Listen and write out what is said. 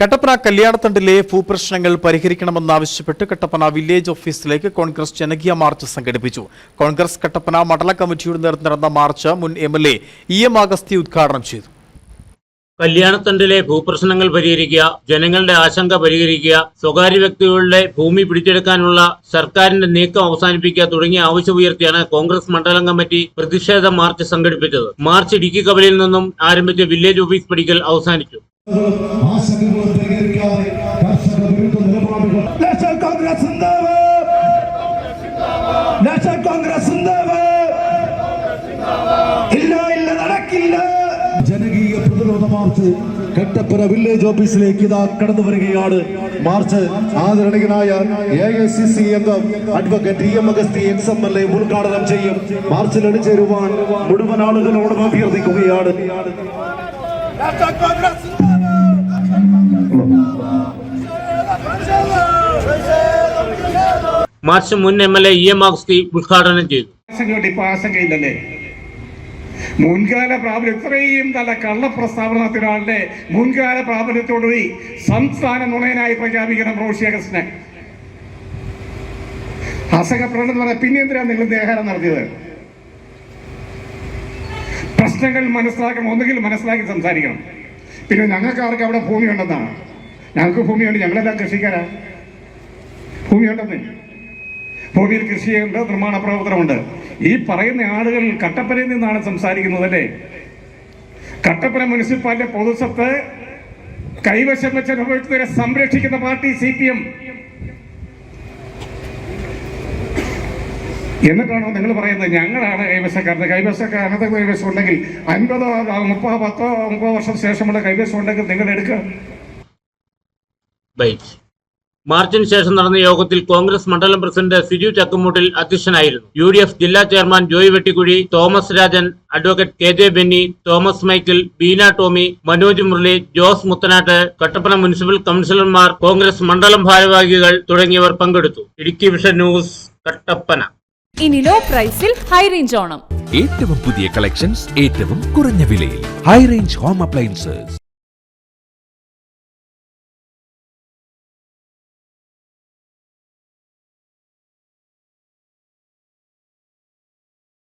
കട്ടപ്പന കല്യാണത്തണ്ടിലെ ഭൂപ്രശ്നങ്ങൾ പരിഹരിക്കണമെന്നാവശ്യപ്പെട്ട് കട്ടപ്പന വില്ലേജ് ഓഫീസിലേക്ക് കോൺഗ്രസ് ജനകീയ മാർച്ച് സംഘടിപ്പിച്ചു. കോൺഗ്രസ് കട്ടപ്പന മണ്ഡല കമ്മിറ്റിയുടെ നേതൃത്വം നടന്ന മാർച്ച് മുൻ M L A E M Agasthi ഉദ്ഘാടനം ചെയ്തു. കല്യാണത്തണ്ടിലെ ഭൂപ്രശ്നങ്ങൾ പരിഹരിക്കുക ജനങ്ങളുടെ ആശങ്ക പരിഹരിക്കുക സ്വകാര്യ വ്യക്തികളുടെ ഭൂമി പിടിച്ചെടുക്കാനുള്ള സർക്കാരിന്റെ നീക്കം അവസാനിപ്പിക്കുക തുടങ്ങിയ ആവശ്യമുയർത്തിയാണ് കോൺഗ്രസ് മണ്ഡലം കമ്മിറ്റി പ്രതിഷേധ മാർച്ച് സംഘടിപ്പിച്ചത്. മാർച്ച് ഇടുക്കി കവലയിൽ നിന്നും ആരംഭിച്ച വില്ലേജ് ഓഫീസ് പടിക്കൽ അവസാനിച്ചു. ആശങ്കകൾ പരിഹരിക്കാതെ കർഷക വിരുദ്ധ നിലപാടുകൾ. നാഷണൽ കോൺഗ്രസ് നാഷണൽ കോൺഗ്രസ് ഇല്ല ഇല്ല നടക്കില്ല. ജനകീയ പ്രതിരോധ മാർച്ച് കട്ടപ്പന വില്ലേജ് ഓഫീസിലേക്ക് ഇതാ കടന്നു വരികയാണ്. മാർച്ച് ആദരണീയനായ എ ഐ സി സി അംഗം advocate E M Agasthi ex M L A ഉദ്ഘാടനം ചെയ്യും. മാർച്ചിൽ അണിചേരുവാൻ മുഴുവൻ ആളുകളോടും അഭ്യർത്ഥിക്കുകയാണ്. കോൺഗ്രസ് മാർച്ച് മുൻ M L A E M ഉദ്ഘാടനം ചെയ്തു. മുൻകാല പ്രാബല്യം ഇത്രയും നല്ല കള്ള പ്രസ്താവന നടത്തിയ മുൻകാല പ്രാബല്യത്തോടുകൂടി സംസ്ഥാന നുണയനായി പ്രഖ്യാപിക്കണം റോഷി അഗസ്റ്റിനെ അസഹപ്രകടനം എന്ന് പറഞ്ഞാൽ പിന്നെ എന്തിനാണ് നിങ്ങൾ ദേഹാരം നടത്തിയത്? പ്രശ്നങ്ങൾ മനസ്സിലാക്കണം ഒന്നുകിൽ മനസ്സിലാക്കി സംസാരിക്കണം. പിന്നെ ഞങ്ങൾക്ക് ആർക്ക് അവിടെ ഭൂമി ഉണ്ടെന്നാണ്. ഞങ്ങൾക്ക് ഭൂമിയുണ്ട് ഞങ്ങളെല്ലാം കൃഷിക്കാരാണ് ഭൂമിയുണ്ടെന്നേ ഭൂമിയിൽ കൃഷിയുണ്ട് നിർമ്മാണ പ്രവർത്തനമുണ്ട്. ഈ പറയുന്ന ആളുകൾ കട്ടപ്പനയിൽ നിന്നാണ് സംസാരിക്കുന്നത് അല്ലേ? കട്ടപ്പന മുനിസിപ്പാലിറ്റി പൊതുസ്വത്ത് കൈവശം വെച്ച അനുഭവിച്ചവരെ സംരക്ഷിക്കുന്ന പാർട്ടി സി പി എം എന്നിട്ടാണോ നിങ്ങൾ പറയുന്നത്? ഞങ്ങളാണ് കൈവശക്കാരത് കൈവശക്കാർ അനധികൃത കൈവശം ഉണ്ടെങ്കിൽ അൻപതോ മുപ്പതോ പത്തോ മുപ്പതോ വർഷം ശേഷമുള്ള കൈവശം ഉണ്ടെങ്കിൽ നിങ്ങൾ എടുക്കുക. മാർച്ചിന് ശേഷം നടന്ന യോഗത്തിൽ കോൺഗ്രസ് മണ്ഡലം പ്രസിഡന്റ് സിജു ചക്കുമൂട്ടിൽ അധ്യക്ഷനായിരുന്നു. യു ഡി എഫ് ജില്ലാ chairman Joy Vettikuzhi Thomas Rajan advocate K J Benny Thomas Michael Beena Tomy Manoj Murali Jose Muthanattu Kattappana municipal കൌൺസിലർമാർ Congress മണ്ഡലം ഭാരവാഹികൾ തുടങ്ങിയവർ പങ്കെടുത്തു. Idukki vision news Kattappana. ഇനി ലോ പ്രൈസിൽ ഹൈ റേഞ്ച് ഓണം. ഏറ്റവും പുതിയ കളക്ഷൻസ് ഏറ്റവും കുറഞ്ഞ വിലയിൽ. High range home appliances